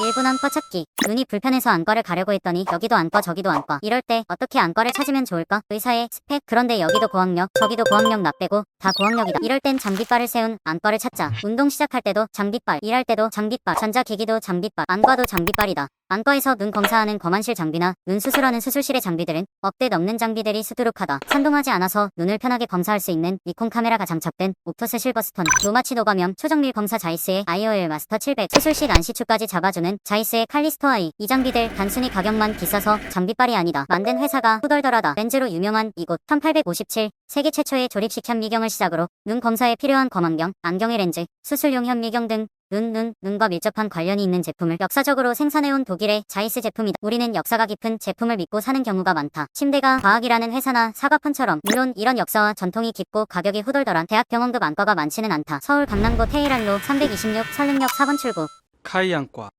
1분 안과 찾기. 눈이 불편해서 안과를 가려고 했더니 여기도 안과 저기도 안과. 이럴 때 어떻게 안과를 찾으면 좋을까? 의사의 스펙. 그런데 여기도 고학력, 저기도 고학력 나 빼고 다 고학력이다. 이럴 땐 장비빨을 세운 안과를 찾자. 운동 시작할 때도 장비빨, 일할 때도 장비빨, 전자기기도 장비빨, 안과도 장비빨이다. 안과에서 눈 검사하는 검안실 장비나 눈 수술하는 수술실의 장비들은 업대 넘는 장비들이 수두룩하다. 산동하지 않아서 눈을 편하게 검사할 수 있는 니콘 카메라가 장착된 옵토스 실버스톤, 로마치 노감염, 초정밀 검사 자이스의 IOL 마스터 700, 수술식 안시추까지 잡아주는 자이스의 칼리스토 아이. 이 장비들 단순히 가격만 비싸서 장비빨이 아니다. 만든 회사가 후덜덜하다. 렌즈로 유명한 이곳 1857 세계 최초의 조립식 현미경을 시작으로 눈 검사에 필요한 검안경, 안경의 렌즈, 수술용 현미경 등 눈, 눈, 눈과 밀접한 관련이 있는 제품을 역사적으로 생산해온 독일의 자이스 제품이다. 우리는 역사가 깊은 제품을 믿고 사는 경우가 많다. 침대가 과학이라는 회사나 사과폰처럼 물론 이런 역사와 전통이 깊고 가격이 후덜덜한 대학 병원급 안과가 많지는 않다. 서울 강남구 테헤란로 326 설릉역 4번 출구. 카이안과